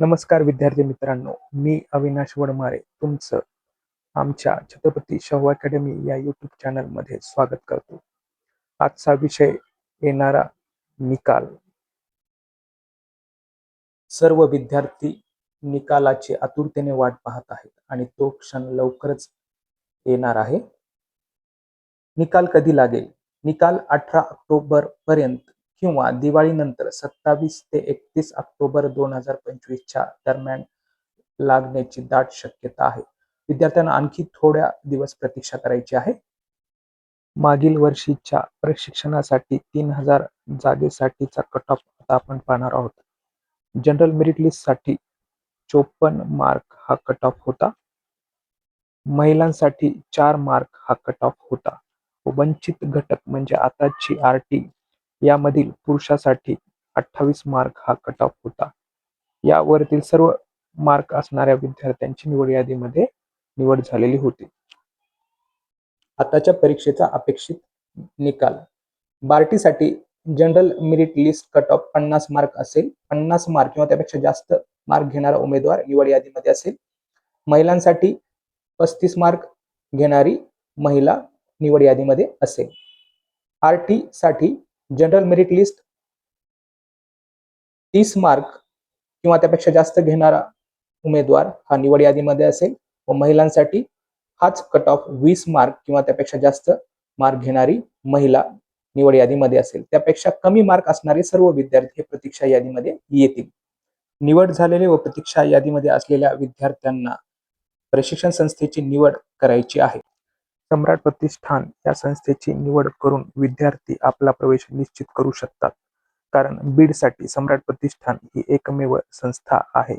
नमस्कार विद्यार्थी मित्रांनो मी अविनाश वडमारे तुमचं आमच्या छत्रपती शाहू अकॅडमी या यूट्यूब चॅनलमध्ये स्वागत करतो. आजचा विषय येणारा निकाल. सर्व विद्यार्थी निकालाची आतुरतेने वाट पाहत आहेत आणि तो क्षण लवकरच येणार आहे. निकाल कधी लागेल? निकाल अठरा ऑक्टोबर पर्यंत किंवा दिवाळीनंतर सत्तावीस ते एकतीस ऑक्टोबर दोन हजार पंचवीसच्या दरम्यान लागण्याची दाट शक्यता आहे. विद्यार्थ्यांना आणखी थोड्या दिवस प्रतीक्षा करायची आहे. मागील वर्षीच्या प्रशिक्षणासाठी तीन हजार जागेसाठीचा कट ऑफ आता आपण पाहणार आहोत. जनरल मेरिट लिस्टसाठी चोपन्न मार्क हा कट ऑफ होता. महिलांसाठी चार मार्क हा कट ऑफ होता. वंचित घटक म्हणजे आताची आर टी यामधील पुरुषासाठी अठ्ठावीस मार्क हा कट ऑफ होता. यावरील सर्व मार्क असणाऱ्या विद्यार्थ्यांची निवड यादीमध्ये निवड झालेली होती. आताच्या परीक्षेचा अपेक्षित निकाल. बार्टीसाठी general merit list cut off पन्नास मार्क असेल. पन्नास मार्क किंवा त्यापेक्षा जास्त मार्क घेणारा उमेदवार निवड यादीमध्ये असेल. महिलांसाठी पस्तीस मार्क घेणारी महिला निवड यादीमध्ये असेल. आर टी साठी जनरल मेरिट लिस्ट तीस मार्क किंवा त्यापेक्षा जास्त घेणारा उमेदवार हा निवड यादीमध्ये असेल. व महिलांसाठी हाच कट ऑफ वीस मार्क किंवा त्यापेक्षा जास्त मार्क घेणारी महिला निवड यादीमध्ये असेल. त्यापेक्षा कमी मार्क असणारे सर्व विद्यार्थी हे प्रतीक्षा यादीमध्ये येतील. निवड झालेले व प्रतीक्षा यादीमध्ये असलेल्या विद्यार्थ्यांना प्रशिक्षण संस्थेची निवड करायची आहे. सम्राट प्रतिष्ठान या संस्थेची निवड करून विद्यार्थी आपला प्रवेश निश्चित करू शकतात. कारण बीडसाठी सम्राट प्रतिष्ठान ही एकमेव संस्था आहे.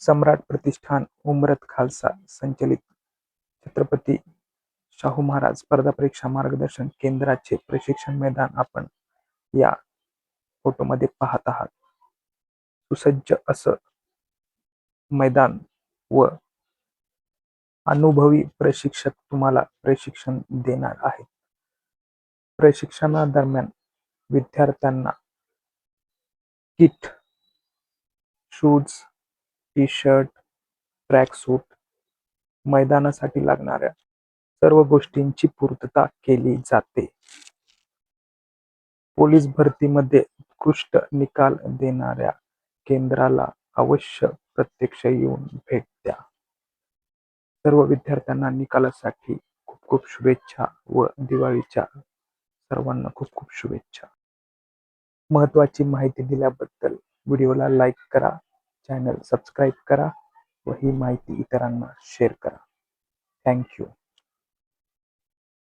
सम्राट प्रतिष्ठान उमरत खालसा संचलित छत्रपती शाहू महाराज स्पर्धा परीक्षा मार्गदर्शन केंद्राचे प्रशिक्षण मैदान आपण या फोटोमध्ये पाहत आहात. सुसज्ज असं मैदान व अनुभवी प्रशिक्षक तुम्हाला प्रशिक्षण देणार आहेत. प्रशिक्षणादरम्यान विद्यार्थ्यांना kit shoes T shirt track suit मैदानासाठी लागणाऱ्या सर्व गोष्टींची पूर्तता केली जाते. पोलीस भरतीमध्ये उत्कृष्ट निकाल देणाऱ्या केंद्राला अवश्य प्रत्यक्ष येऊन भेट द्या. सर्व विद्यार्थ्यांना निकालासाठी खूप खूप शुभेच्छा व दिवाळीच्या सर्वांना खूप खूप शुभेच्छा. महत्वाची माहिती दिल्याबद्दल व्हिडिओला लाईक करा चॅनल सबस्क्राईब करा व ही माहिती इतरांना शेअर करा. थँक्यू.